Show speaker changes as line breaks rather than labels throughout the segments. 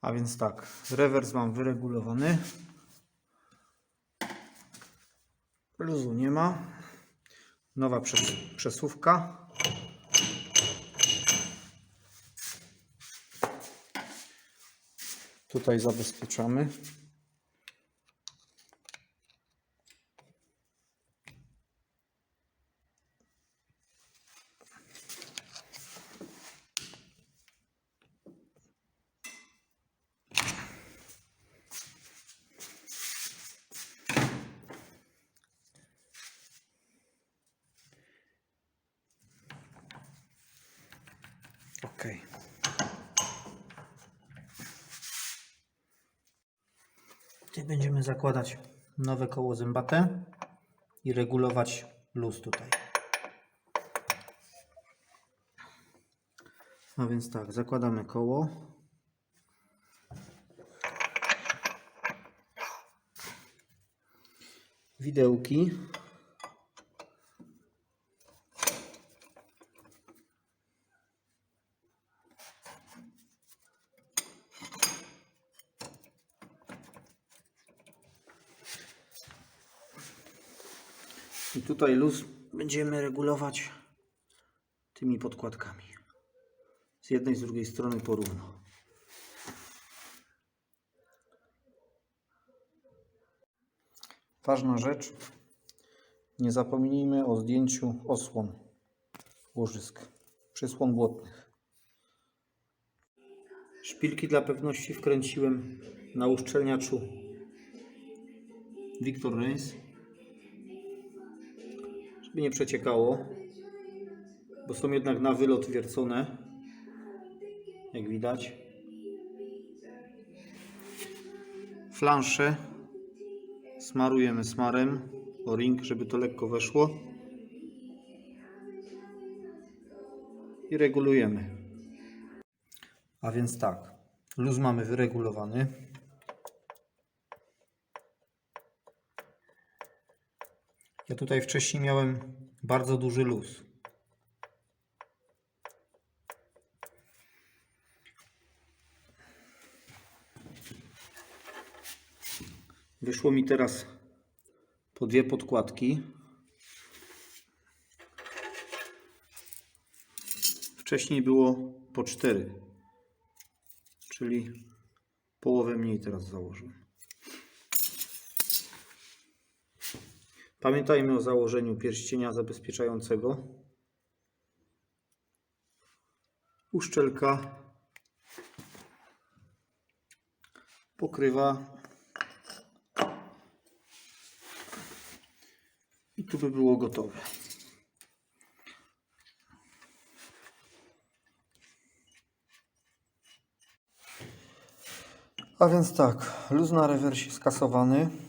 A więc tak, rewers mam wyregulowany. Luzu nie ma. Nowa przes- przesuwka. Tutaj zabezpieczamy. Ok. Tutaj będziemy zakładać nowe koło zębate i regulować luz tutaj. No więc tak, zakładamy koło. Widełki. I tutaj luz będziemy regulować tymi podkładkami. Z jednej, z drugiej strony porówno. Ważna rzecz. Nie zapomnijmy o zdjęciu osłon łożysk, przysłon błotnych. Szpilki dla pewności wkręciłem na uszczelniaczu Victor Reigns żeby nie przeciekało, bo są jednak na wylot wiercone, jak widać. Flansze smarujemy smarem o ring, żeby to lekko weszło i regulujemy. A więc tak, luz mamy wyregulowany. Ja tutaj wcześniej miałem bardzo duży luz. Wyszło mi teraz po dwie podkładki. Wcześniej było po cztery, czyli połowę mniej teraz założyłem. Pamiętajmy o założeniu pierścienia zabezpieczającego. Uszczelka pokrywa i tu by było gotowe. A więc tak, luz na rewersie skasowany.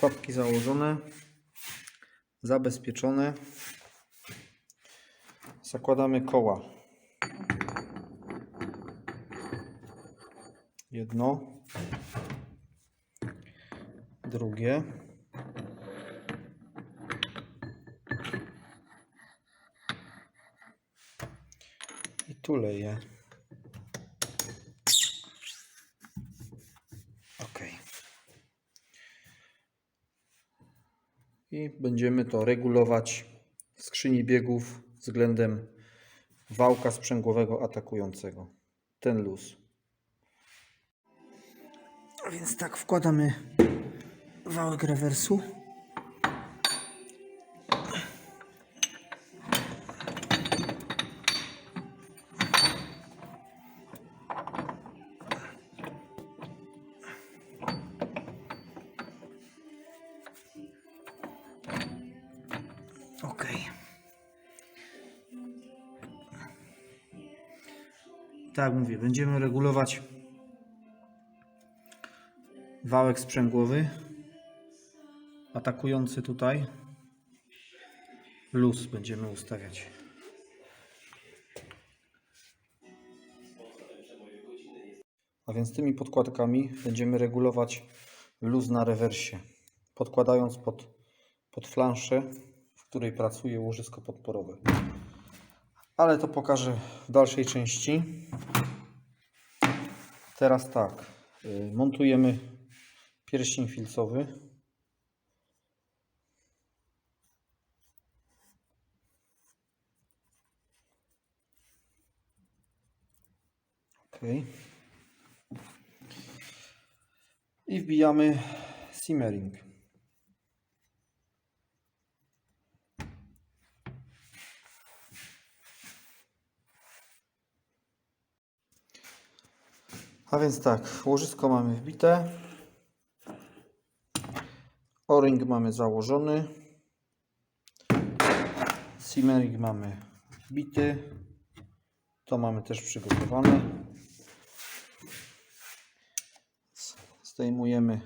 Podkładki założone, zabezpieczone. Zakładamy koła. Jedno, drugie. I tu leję. Okej. I będziemy to regulować w skrzyni biegów względem wałka sprzęgłowego atakującego. Ten luz. Więc tak, wkładamy wałek rewersu. Tak mówię, będziemy regulować wałek sprzęgłowy atakujący tutaj. Luz będziemy ustawiać. A więc tymi podkładkami będziemy regulować luz na rewersie, podkładając pod, pod flanszę, w której pracuje łożysko podporowe. Ale to pokażę w dalszej części. Teraz tak, y, montujemy pierścień filcowy. Ok. I wbijamy simmering. A więc tak, łożysko mamy wbite. O-ring mamy założony. Simmering mamy wbity. To mamy też przygotowane. Zdejmujemy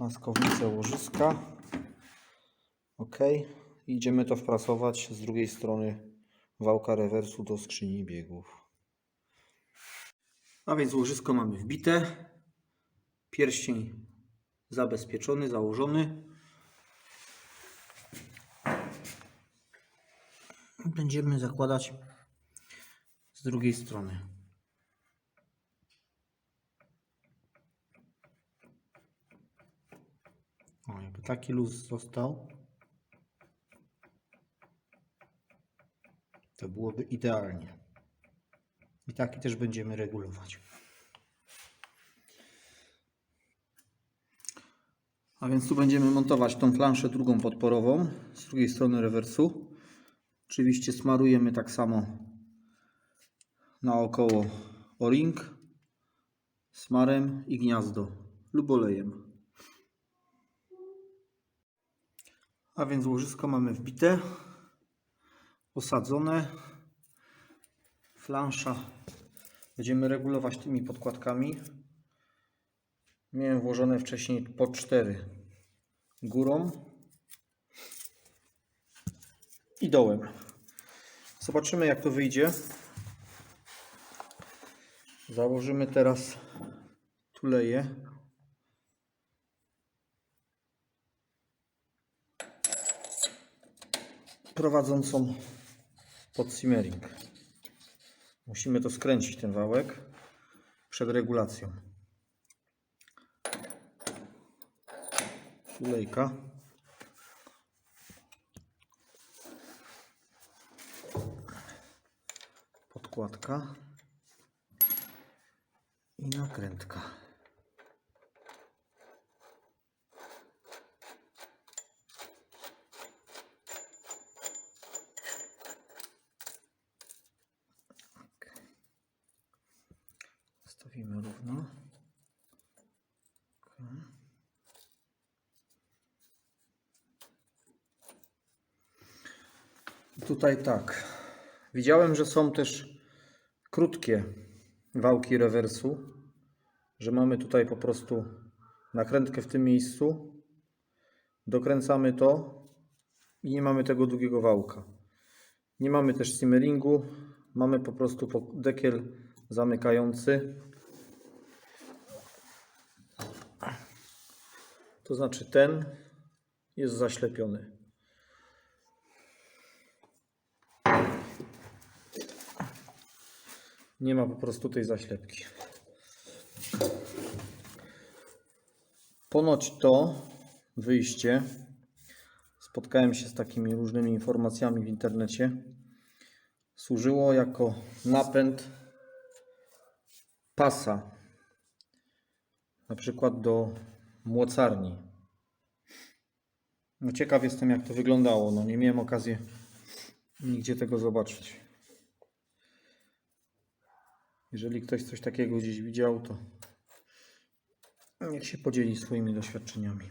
maskownicę łożyska. Ok. Idziemy to wprasować z drugiej strony wałka rewersu do skrzyni biegów. A więc łożysko mamy wbite. Pierścień zabezpieczony, założony. Będziemy zakładać z drugiej strony. O, jakby taki luz został, to byłoby idealnie. I taki też będziemy regulować. A więc tu będziemy montować tą flanszę drugą podporową z drugiej strony rewersu. Oczywiście smarujemy tak samo naokoło o-ring, smarem i gniazdo lub olejem. A więc łożysko mamy wbite, osadzone. Flansza będziemy regulować tymi podkładkami. Miałem włożone wcześniej po 4 górą i dołem. Zobaczymy jak to wyjdzie. Założymy teraz tuleję. prowadzącą pod simmering. Musimy to skręcić ten wałek przed regulacją. Tulejka. Podkładka. I nakrętka. Stawimy równo. Ok. Tutaj tak. Widziałem, że są też krótkie wałki rewersu, że mamy tutaj po prostu nakrętkę w tym miejscu, dokręcamy to i nie mamy tego długiego wałka. Nie mamy też simmeringu, mamy po prostu dekiel zamykający. To znaczy ten jest zaślepiony. Nie ma po prostu tej zaślepki. Ponoć to wyjście, spotkałem się z takimi różnymi informacjami w internecie, służyło jako napęd pasa, na przykład do młocarni. No ciekaw jestem jak to wyglądało, no nie miałem okazji nigdzie tego zobaczyć. Jeżeli ktoś coś takiego gdzieś widział, to niech się podzieli swoimi doświadczeniami.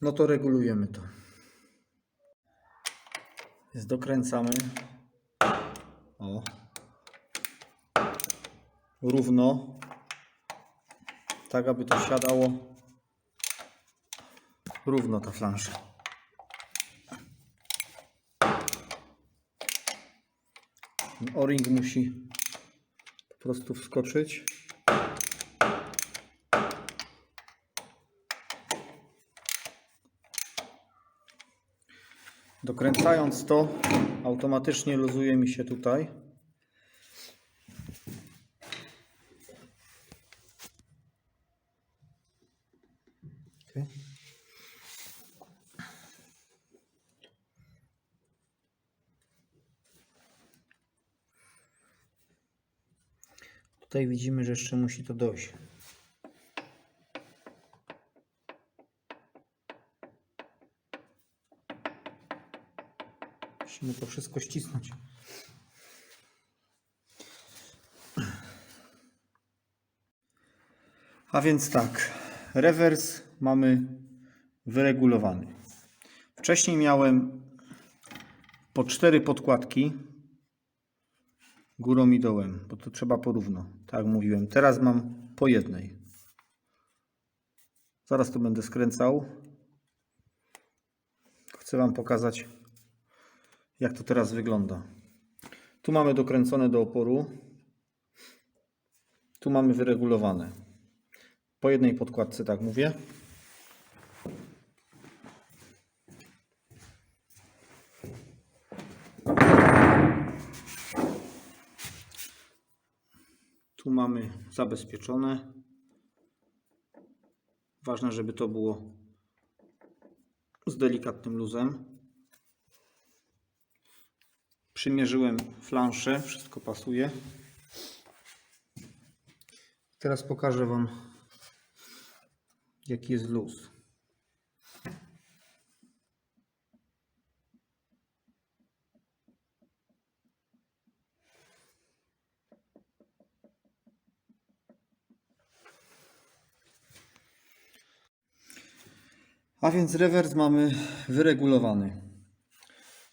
No to regulujemy to. Więc dokręcamy. O. Równo. Tak, aby to siadało równo ta flansza. O-ring musi po prostu wskoczyć. Dokręcając to, automatycznie luzuje mi się tutaj. Okay. Tutaj widzimy, że jeszcze musi to dojść. Musimy to wszystko ścisnąć. A więc tak, rewers mamy wyregulowany. Wcześniej miałem po cztery podkładki górą i dołem, bo to trzeba porówno, tak mówiłem. Teraz mam po jednej. Zaraz to będę skręcał. Chcę Wam pokazać, jak to teraz wygląda. Tu mamy dokręcone do oporu. Tu mamy wyregulowane. Po jednej podkładce, tak mówię. Tu mamy zabezpieczone. Ważne, żeby to było z delikatnym luzem. Przymierzyłem flanszę, wszystko pasuje. Teraz pokażę Wam, jaki jest luz. A więc rewers mamy wyregulowany.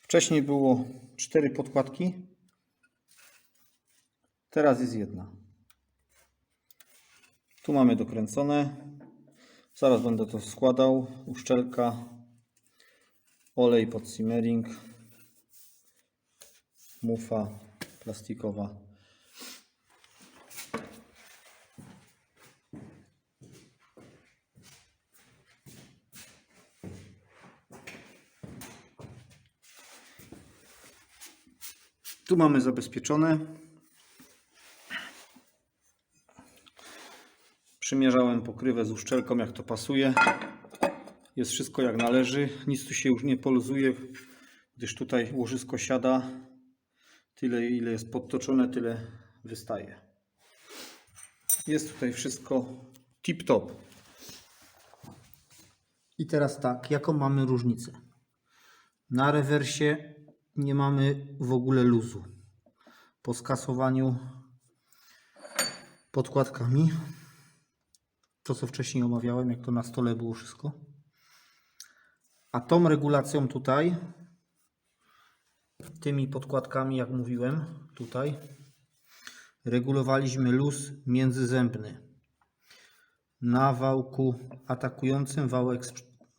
Wcześniej było cztery podkładki, teraz jest jedna. Tu mamy dokręcone. Zaraz będę to składał. Uszczelka, olej pod simmering, mufa plastikowa. Tu mamy zabezpieczone. Przymierzałem pokrywę z uszczelką, jak to pasuje. Jest wszystko jak należy. Nic tu się już nie poluzuje, gdyż tutaj łożysko siada. Tyle, ile jest podtoczone, tyle wystaje. Jest tutaj wszystko tip-top. I teraz tak, jaką mamy różnicę? Na rewersie nie mamy w ogóle luzu. Po skasowaniu podkładkami, to co wcześniej omawiałem, jak to na stole było wszystko. A tą regulacją tutaj, tymi podkładkami, jak mówiłem, tutaj, regulowaliśmy luz międzyzębny na wałku atakującym wałek,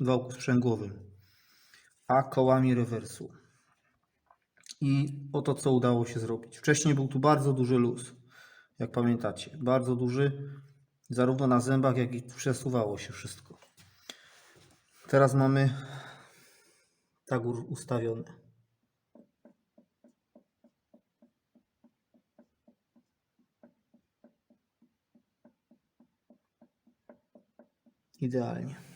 wałku sprzęgłowym, a kołami rewersu. I oto co udało się zrobić. Wcześniej był tu bardzo duży luz, jak pamiętacie. Bardzo duży, zarówno na zębach, jak i przesuwało się wszystko. Teraz mamy tak ustawione. Idealnie.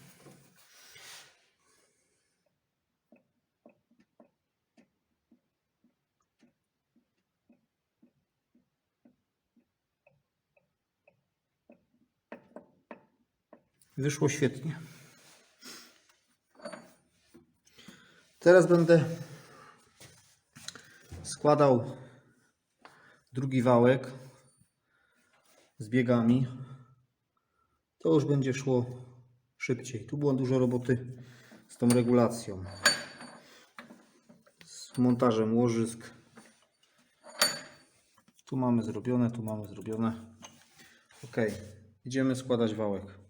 Wyszło świetnie. Teraz będę składał drugi wałek z biegami. To już będzie szło szybciej. Tu było dużo roboty z tą regulacją. Z montażem łożysk. Tu mamy zrobione, tu mamy zrobione. Ok, idziemy składać wałek.